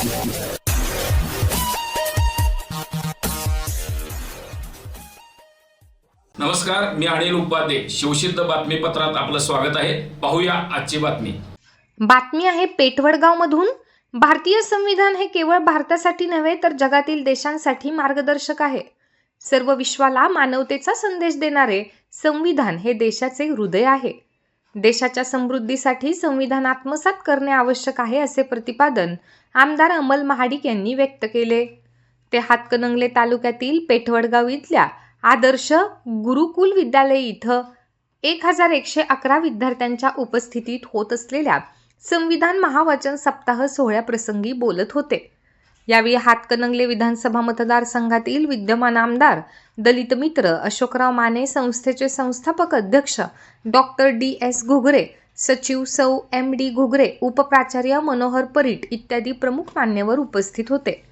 नमस्कार मी अनिल उपाध्ये. शिवसिद्ध बातमीपत्रात आपलं स्वागत आहे. पाहूया आजची बातमी. बातमी आहे पेठवडगावमधून. भारतीय संविधान हे केवळ भारतासाठी नव्हे तर जगातील देशांसाठी मार्गदर्शक आहे. सर्व विश्वाला मानवतेचा संदेश देणारे संविधान हे देशाचे हृदय आहे. देशाच्या समृद्धीसाठी संविधान आत्मसात करणे आवश्यक आहे असे प्रतिपादन आमदार अमल महाडिक यांनी व्यक्त केले. ते हातकणंगले तालुक्यातील पेठवडगाव इथल्या आदर्श गुरुकुल विद्यालय इथं एक हजार एकशे अकरा विद्यार्थ्यांच्या उपस्थितीत होत असलेल्या संविधान महावाचन सप्ताह सोहळ्याप्रसंगी बोलत होते. यावेळी हातकणंगले विधानसभा मतदारसंघातील विद्यमान आमदार दलित मित्र अशोकराव माने संस्थेचे संस्थापक अध्यक्ष डॉक्टर डी एस घुगरे सचिव सौ एम डी घुगरे उपप्राचार्य मनोहर परीट इत्यादी प्रमुख मान्यवर उपस्थित होते.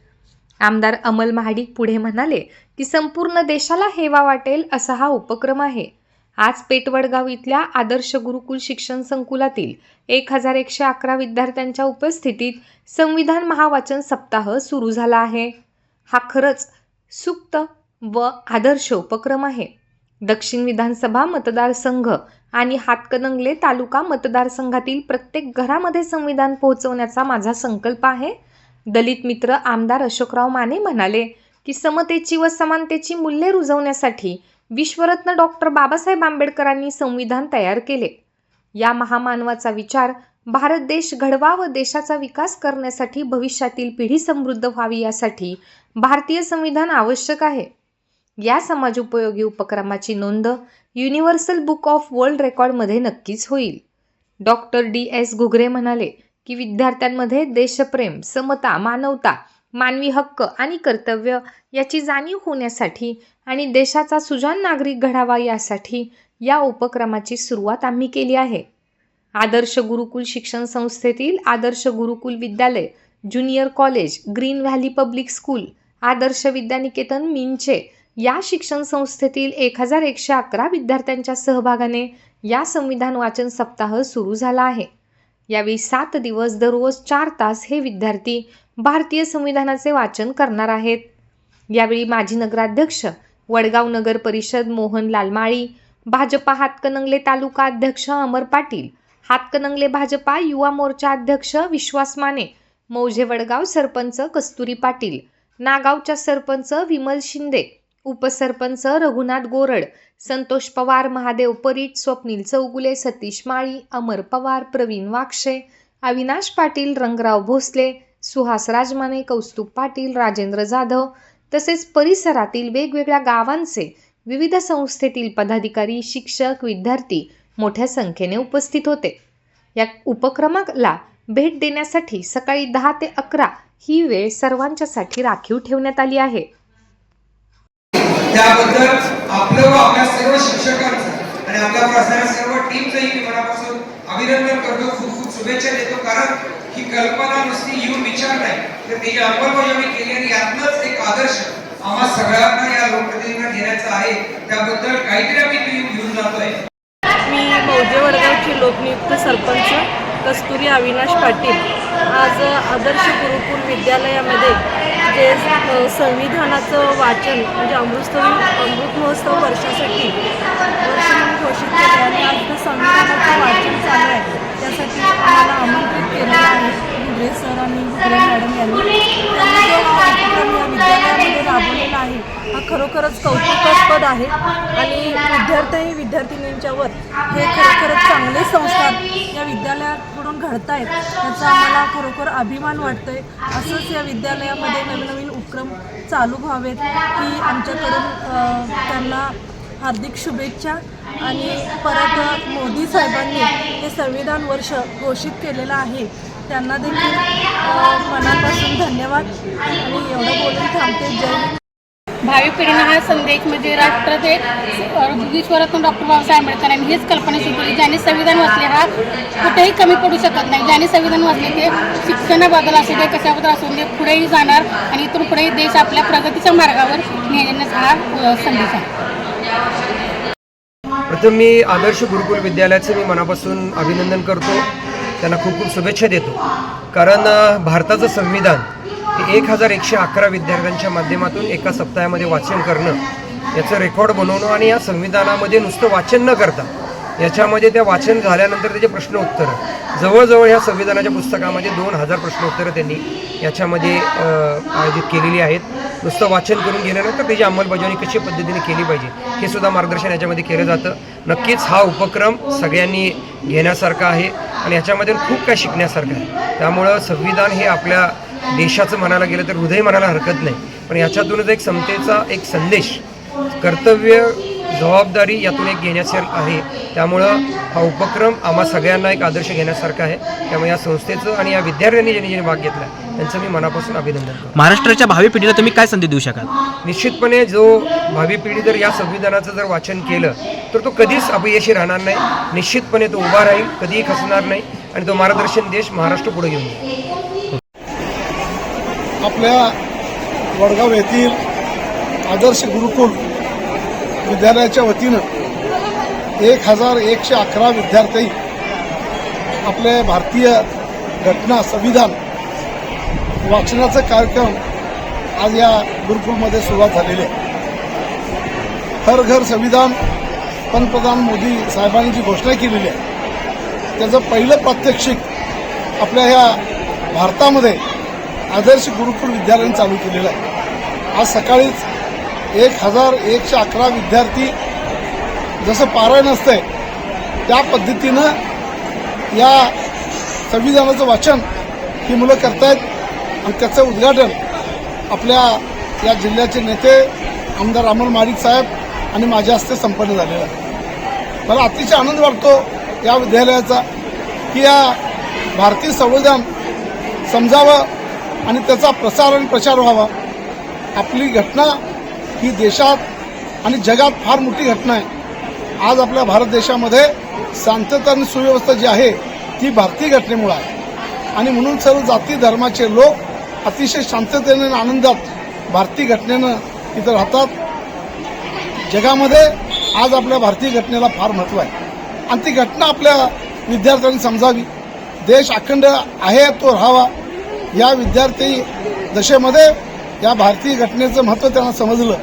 आमदार अमल महाडिक पुढे म्हणाले की संपूर्ण देशाला हेवा वाटेल असा हा उपक्रम आहे. आज पेटवडगाव इथल्या आदर्श गुरुकुल शिक्षण संकुलातील एक हजार एकशे अकरा विद्यार्थ्यांच्या उपस्थितीत संविधान महावाचन सप्ताह सुरू झाला आहे. हा खरंच सुक्त व आदर्श उपक्रम आहे. दक्षिण विधानसभा मतदारसंघ आणि हातकणंगले तालुका मतदारसंघातील प्रत्येक घरामध्ये संविधान पोहोचवण्याचा माझा संकल्प आहे. दलित मित्र आमदार अशोकराव माने म्हणाले की समतेची व समानतेची मूल्ये रुजवण्यासाठी विश्वरत्न डॉक्टर बाबासाहेब आंबेडकरांनी संविधान तयार केले. या महामानवाचा विचार भारत देश घडवा व देशाचा विकास करण्यासाठी भविष्यातील पिढी समृद्ध व्हावी यासाठी भारतीय संविधान आवश्यक आहे. या समाजोपयोगी उपक्रमाची नोंद युनिव्हर्सल बुक ऑफ वर्ल्ड रेकॉर्डमध्ये नक्कीच होईल. डॉक्टर डी एस घुगरे म्हणाले की विद्यार्थ्यांमध्ये देशप्रेम समता मानवता मानवी हक्क आणि कर्तव्य याची जाणीव होण्यासाठी आणि देशाचा सुजान नागरिक घडावा यासाठी या उपक्रमाची सुरुवात आम्ही केली आहे. आदर्श गुरुकुल शिक्षण संस्थेतील Adarsh Gurukul Vidyalaya junior college green valley public school Adarsh Vidyaniketan मिंचे या शिक्षण संस्थेतील एक हजार एकशे अकरा विद्यार्थ्यांच्या सहभागाने या संविधान वाचन सप्ताह सुरू झाला आहे. यावेळी सात दिवस दररोज चार तास हे विद्यार्थी भारतीय संविधानाचे वाचन करणार आहेत. यावेळी माजी नगराध्यक्ष वडगाव नगर परिषद मोहन लालमाळी भाजपा हातकणंगले तालुका अध्यक्ष अमर पाटील हातकणंगले भाजपा युवा मोर्चा अध्यक्ष विश्वास माने मौजे वडगाव सरपंच कस्तुरी पाटील नागावच्या सरपंच विमल शिंदे उपसरपंच रघुनाथ गोरड संतोष पवार महादेव परीट स्वप्नील चौगुले सतीश माळी अमर पवार प्रवीण वाक्षे अविनाश पाटील रंगराव भोसले सुहास राजमाने कौस्तुभ पाटील राजेंद्र जाधव तसेच परिसरातील वेगवेगळ्या गावांचे विविध संस्थेतील पदाधिकारी शिक्षक विद्यार्थी मोठ्या संख्येने उपस्थित होते. या उपक्रमाला भेट देण्यासाठी सकाळी दहा ते अकरा ही वेळ सर्वांच्यासाठी राखीव ठेवण्यात आली आहे. त्याबद्दल आपलं व आपल्या सर्व शिक्षकांचं आणि आपल्यावर असणाऱ्या सर्व टीमचंही मी मनापासून अभिनंदन करतो. खूप खूप शुभेच्छा देतो. कारण ही कल्पना नुसती येऊन विचार नाही. तर त्याची अंमलबजावणी केली आणि यातनंच एक आदर्श आम्हा सगळ्यांना या लोकप्रतिनिधींना घेण्याचा आहे. त्याबद्दल काहीतरी आम्ही घेऊन घेऊन जातोय. मी मौजे वडगावची लोकनियुक्त सरपंच कस्तुरी अविनाश पाटील. आज आदर्श गुरुकुल विद्यालयामध्ये जे संविधानाचं वाचन म्हणजे अमृतस्तवी अमृत महोत्सव वर्षासाठी वर्ष घोषित केले आणि आज संविधानाचं वाचन चालू आहे. त्यासाठी आम्हाला आमंत्रित केलेलं आहे. घुगरे सर आणि घुगरे मॅडम यांनी त्यांनी जो हा उपक्रम या विद्यालयामध्ये राबवलेला आहे हा खरोखरच कौतुकास्पद आहे. आणि विद्यार्थी विद्यार्थिनींच्यावर हे खरोखरच चांगले संस्कार या विद्यालयाकडून घडत आहेत याचा आम्हाला खरोखर अभिमान वाटतोय. असंच या विद्यालयामध्ये नवनवीन उपक्रम चालू व्हावेत की आमच्याकडून त्यांना हार्दिक शुभेच्छा. आणि परत मोदी साहेबांनी हे संविधान वर्ष घोषित केलेलं आहे त्यांना देखील मनापासून धन्यवाद. आणि एवढं बोलून थांबते. जय हिंद. भावी पिढीनं हा संदेश म्हणजे राष्ट्र ते ईश्वरातून डॉक्टर बाबासाहेब आंबेडकरांनी हीच कल्पना शिकवली ज्यांनी संविधान वाचले हा कुठेही कमी पडू शकत नाही. ज्याने संविधान वाचले ते शिक्षणाबद्दल असू दे कशाबद्दल असू दे पुढेही जाणार आणि इथून पुढेही देश आपल्या प्रगतीच्या मार्गावर नेण्याचा हा संदेश आहे. प्रथम मी आदर्श गुरुकुल विद्यालयाचे मी मनापासून अभिनंदन करतो. त्यांना खूप खूप शुभेच्छा देतो. कारण भारताचं संविधान की एक हजार एकशे अकरा विद्यार्थ्यांच्या माध्यमातून एका सप्ताहामध्ये वाचन करणं याचं रेकॉर्ड बनवणं आणि या संविधानामध्ये नुसतं वाचन न करता याच्यामध्ये त्या वाचन झाल्यानंतर त्याचे प्रश्न उत्तरं. जवळजवळ ह्या संविधानाच्या पुस्तकामध्ये दोन हजार प्रश्नोत्तरं त्यांनी याच्यामध्ये आयोजित केलेली आहेत. नुसतं वाचन करून गेल्यानंतर त्याची अंमलबजावणी कशी पद्धतीने केली पाहिजे हे सुद्धा मार्गदर्शन याच्यामध्ये केलं जातं. नक्कीच हा उपक्रम सगळ्यांनी घेण्यासारखा आहे आणि याच्यामध्ये खूप काय शिकण्यासारखं आहे. त्यामुळं संविधान हे आपल्या देशाचं म्हणायला गेलं तर हृदय म्हणायला हरकत नाही. पण याच्यातूनच एक समतेचा एक संदेश कर्तव्य जबाबदारी यातून एक घेण्याचे आहे. त्यामुळं हा उपक्रम आम्हा सगळ्यांना एक आदर्श घेण्यासारखा आहे. त्यामुळे या संस्थेचं आणि या विद्यार्थ्यांनी ज्यांनी ज्यांनी भाग घेतला त्यांचं मी मनापासून अभिनंदन करतो. महाराष्ट्राच्या भावी पिढीला तुम्ही काय संधी देऊ शकाल? निश्चितपणे जो भावी पिढी जर या संविधानाचं जर वाचन केलं तर तो कधीच अपयशी राहणार नाही. निश्चितपणे तो उभा राहील कधीही खचणार नाही. आणि तो मार्गदर्शन देश महाराष्ट्र पुढे घेऊन जाईल. आपल्या वडगाव येथील आदर्श गुरुकुल विद्यालयाच्या वतीनं एक हजार एकशे अकरा विद्यार्थी आपले भारतीय घटना संविधान वाचनाचा कार्यक्रम आज या गुरुकुलमध्ये सुरुवात झालेली आहे. हर घर संविधान पंतप्रधान मोदी साहेबांनी जी घोषणा केलेली आहे त्याचं पहिलं प्रात्यक्षिक आपल्या ह्या भारतामध्ये आदर्श गुरुकुल विद्यालयाने चालू केलेलं आहे. आज सकाळीच एक हजार एकशे अकरा विद्यार्थी जसं पारायण असतंय त्या पद्धतीनं या संविधानाचं वाचन ही मुलं करतायत. आणि त्याचं उद्घाटन आपल्या या जिल्ह्याचे नेते आमदार अमोल मारिक साहेब आणि माझ्या हस्ते संपन्न झालेलं आहे. मला अतिशय आनंद वाटतो या विद्यालयाचा की या भारतीय संविधान समजावं आणि त्याचा प्रसार आणि प्रचार व्हावा. आपली घटना ही देशात आणि जगात फार मोठी घटना आहे. आज आपल्या भारत देशामध्ये शांतता आणि सुव्यवस्था जी आहे ती भारतीय घटनेमुळे आहे. आणि म्हणून सर्व जाती धर्माचे लोक अतिशय शांततेने आणि आनंदात भारतीय घटनेनं इथं राहतात. जगामध्ये आज आपल्या भारतीय घटनेला फार महत्त्व आहे. आणि ती घटना आपल्या विद्यार्थ्यांनी समजावी. देश अखंड आहे तो राहावा. या विद्यार्थी दशेमध्ये या भारतीय घटनेचं महत्त्व त्यांना समजलं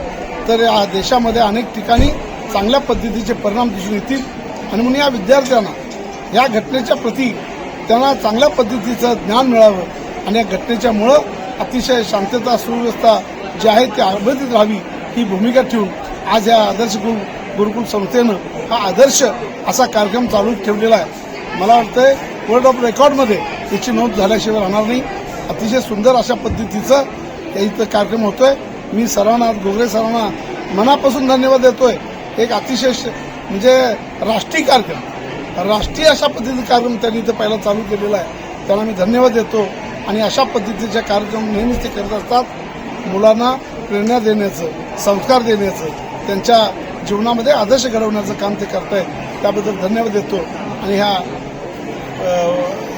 तर या देशामध्ये अनेक ठिकाणी चांगल्या पद्धतीचे परिणाम दिसून येतील. आणि म्हणून या विद्यार्थ्यांना या घटनेच्या प्रती त्यांना चांगल्या पद्धतीचं ज्ञान मिळावं. आणि या घटनेच्यामुळं अतिशय शांतता सुव्यवस्था जी आहे ती अबाधित राहावी ही भूमिका ठेवून आज या आदर्श गुरु गुरुकुल संस्थेनं हा आदर्श असा कार्यक्रम चालू ठेवलेला आहे. मला वाटतंय वर्ल्ड ऑफ रेकॉर्डमध्ये याची नोंद झाल्याशिवाय राहणार नाही. अतिशय सुंदर अशा पद्धतीचं या इथं कार्यक्रम होतोय. मी सर्वांना गोगरे सरांना मनापासून धन्यवाद देतोय. एक अतिशय श- म्हणजे राष्ट्रीय कार्यक्रम. राष्ट्रीय अशा पद्धतीचा कार्यक्रम त्यांनी इथं पहिला चालू केलेला आहे. त्यांना मी धन्यवाद देतो. आणि अशा पद्धतीचे कार्यक्रम नेहमीच ते करत असतात. मुलांना प्रेरणा देण्याचं संस्कार देण्याचं त्यांच्या जीवनामध्ये आदर्श घडवण्याचं काम ते करत आहेत त्याबद्दल धन्यवाद देतो. आणि ह्या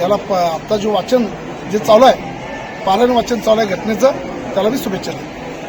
याला प- आत्ता जो वाचन जे चालू आहे पालन वाचन चालू आहे घटनेचं. त्याला मी शुभेच्छा देतो.